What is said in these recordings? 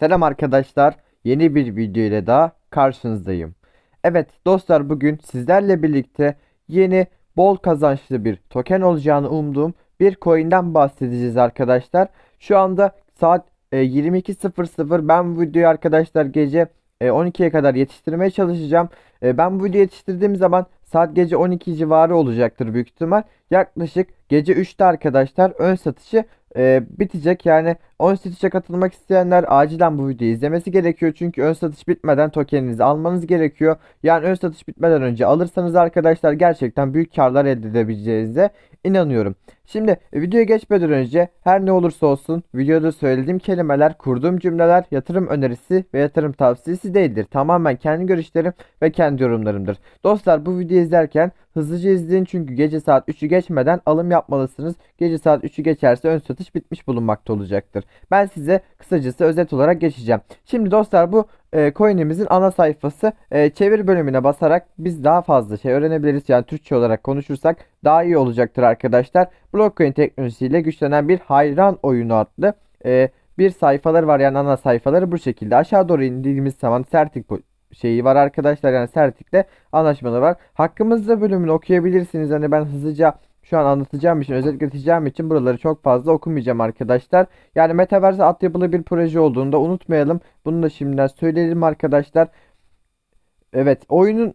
Selam arkadaşlar. Yeni bir video ile daha karşınızdayım. Evet dostlar bugün sizlerle birlikte yeni bol kazançlı bir token olacağını umduğum bir coin'den bahsedeceğiz arkadaşlar. Şu anda saat e, 22.00 ben bu videoyu arkadaşlar gece e, 12'ye kadar yetiştirmeye çalışacağım. E, ben bu videoyu yetiştirdiğim zaman saat gece 12 civarı olacaktır büyük ihtimal. Yaklaşık gece 3'te arkadaşlar ön satışı e, bitecek. Yani ön satışa katılmak isteyenler acilen bu videoyu izlemesi gerekiyor. Çünkü ön satış bitmeden tokeninizi almanız gerekiyor. Yani ön satış bitmeden önce alırsanız arkadaşlar gerçekten büyük karlar elde edebileceğinize inanıyorum. Şimdi videoya geçmeden önce her ne olursa olsun videoda söylediğim kelimeler, kurduğum cümleler yatırım önerisi ve yatırım tavsiyesi değildir. Tamamen kendi görüşlerim ve kendi yorumlarımdır. Dostlar bu videoyu izlerken hızlıca izleyin çünkü gece saat 3'ü geçmeden alım yapmalısınız. Gece saat 3'ü geçerse ön satış bitmiş bulunmakta olacaktır. Ben size kısacası özet olarak geçeceğim. Şimdi dostlar bu e, coin'imizin ana sayfası e, çevir bölümüne basarak biz daha fazla şey öğrenebiliriz. Yani Türkçe olarak konuşursak daha iyi olacaktır arkadaşlar. Blockchain teknolojisiyle güçlenen bir hayran oyunu adlı e, bir sayfaları var yani ana sayfaları bu şekilde. Aşağı doğru indiğimiz zaman Certic bu şeyi var arkadaşlar yani Certic'le anlaşmaları var. Hakkımızda bölümünü okuyabilirsiniz. Hani ben hızlıca şu an anlatacağım için, özet geçeceğim için buraları çok fazla okumayacağım arkadaşlar. Yani Metaverse altyapılı bir proje olduğunu da unutmayalım. Bunu da şimdiden söyleyelim arkadaşlar. Evet, oyunun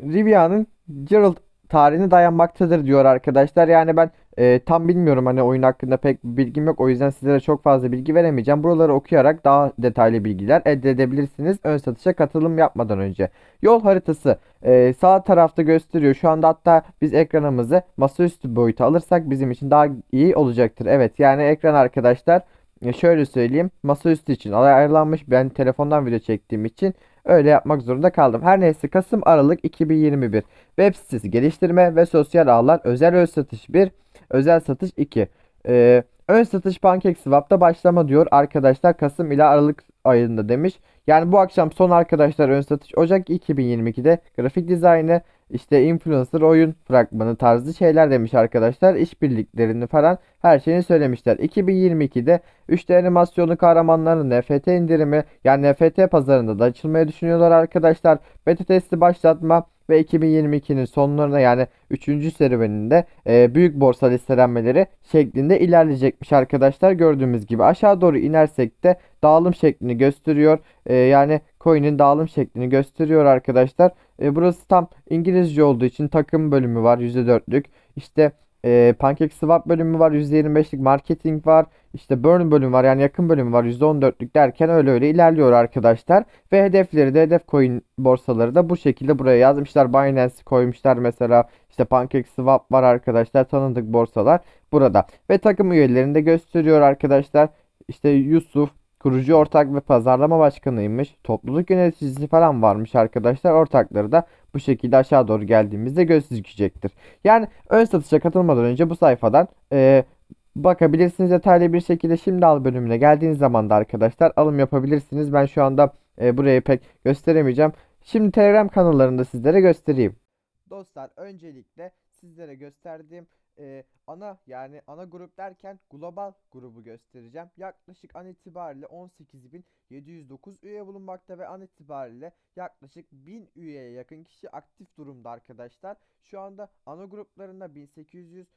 Rivian'ın Gerald tarihine dayanmaktadır diyor arkadaşlar. Yani ben e, tam bilmiyorum hani oyun hakkında pek bilgim yok. O yüzden sizlere çok fazla bilgi veremeyeceğim. Buraları okuyarak daha detaylı bilgiler elde edebilirsiniz. Ön satışa katılım yapmadan önce. Yol haritası e, sağ tarafta gösteriyor. Şu anda hatta biz ekranımızı masaüstü boyuta alırsak bizim için daha iyi olacaktır. Evet yani ekran arkadaşlar e, şöyle söyleyeyim. Masaüstü için ayarlanmış. Ben telefondan video çektiğim için öyle yapmak zorunda kaldım. Her neyse Kasım Aralık 2021. Web sitesi geliştirme ve sosyal ağlar özel ön satış 1, özel satış 2. Ee, ön satış PancakeSwap'ta başlama diyor arkadaşlar Kasım ila Aralık ayında demiş. Yani bu akşam son arkadaşlar ön satış Ocak 2022'de grafik dizaynı işte influencer oyun fragmanı tarzı şeyler demiş arkadaşlar. İşbirliklerini falan her şeyini söylemişler. 2022'de 3D animasyonu kahramanların NFT indirimi yani NFT pazarında da açılmayı düşünüyorlar arkadaşlar. Beta testi başlatma ve 2022'nin sonlarına yani 3. serüveninde e, büyük borsa listelenmeleri şeklinde ilerleyecekmiş arkadaşlar. Gördüğümüz gibi aşağı doğru inersek de dağılım şeklini gösteriyor. E, yani coin'in dağılım şeklini gösteriyor arkadaşlar. E, burası tam İngilizce olduğu için takım bölümü var %4'lük. İşte e, PancakeSwap bölümü var %25'lik marketing var. İşte burn bölümü var yani yakın bölümü var %14'lük derken öyle öyle ilerliyor arkadaşlar. Ve hedefleri de hedef coin borsaları da bu şekilde buraya yazmışlar. Binance koymuşlar mesela. İşte PancakeSwap var arkadaşlar. Tanıdık borsalar burada. Ve takım üyelerini de gösteriyor arkadaşlar. İşte Yusuf, kurucu ortak ve pazarlama başkanıymış. Topluluk yöneticisi falan varmış arkadaşlar. Ortakları da bu şekilde aşağı doğru geldiğimizde gözükecektir. Yani ön satışa katılmadan önce bu sayfadan e, bakabilirsiniz detaylı bir şekilde. Şimdi al bölümüne geldiğiniz zaman da arkadaşlar alım yapabilirsiniz. Ben şu anda e, burayı pek gösteremeyeceğim. Şimdi Telegram kanallarında sizlere göstereyim. Dostlar öncelikle sizlere gösterdiğim e, ana yani ana grup derken global grubu göstereceğim. Yaklaşık an itibariyle 18.709 üye bulunmakta ve an itibariyle yaklaşık 1000 üyeye yakın kişi aktif durumda arkadaşlar. Şu anda ana gruplarında 1800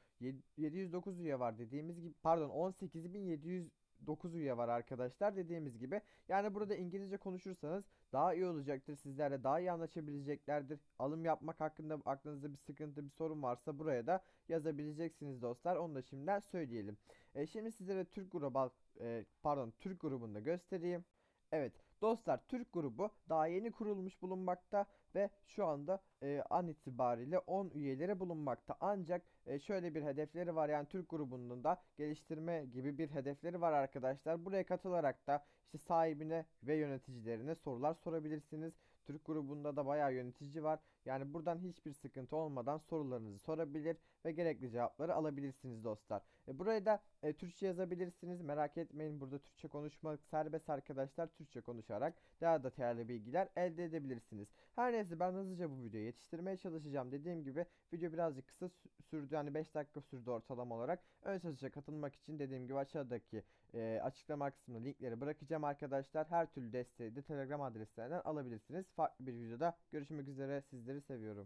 709 üye var dediğimiz gibi pardon 18.709 üye var arkadaşlar dediğimiz gibi. Yani burada İngilizce konuşursanız daha iyi olacaktır. Sizlerle daha iyi anlaşabileceklerdir. Alım yapmak hakkında aklınızda bir sıkıntı, bir sorun varsa buraya da yazabileceksiniz dostlar. Onu da şimdiden söyleyelim. E, şimdi sizlere Türk global e, pardon Türk grubunu da göstereyim. Evet dostlar Türk grubu daha yeni kurulmuş bulunmakta ve şu anda e, an itibariyle 10 üyeleri bulunmakta. Ancak e, şöyle bir hedefleri var yani Türk grubunun da geliştirme gibi bir hedefleri var arkadaşlar. Buraya katılarak da işte sahibine ve yöneticilerine sorular sorabilirsiniz. Türk grubunda da bayağı yönetici var. Yani buradan hiçbir sıkıntı olmadan sorularınızı sorabilir ve gerekli cevapları alabilirsiniz dostlar. E, buraya da e, Türkçe yazabilirsiniz. Merak etmeyin burada Türkçe konuşmak serbest arkadaşlar. Türkçe konuşarak daha da değerli bilgiler elde edebilirsiniz. Her neyse ben hızlıca bu videoyu yetiştirmeye çalışacağım. Dediğim gibi video birazcık kısa sü- sürdü. Yani 5 dakika sürdü ortalama olarak. Ön satışa katılmak için dediğim gibi aşağıdaki e, açıklama kısmına linkleri bırakacağım arkadaşlar. Her türlü desteği de Telegram adreslerinden alabilirsiniz. Farklı bir videoda görüşmek üzere. Sizleri seviyorum.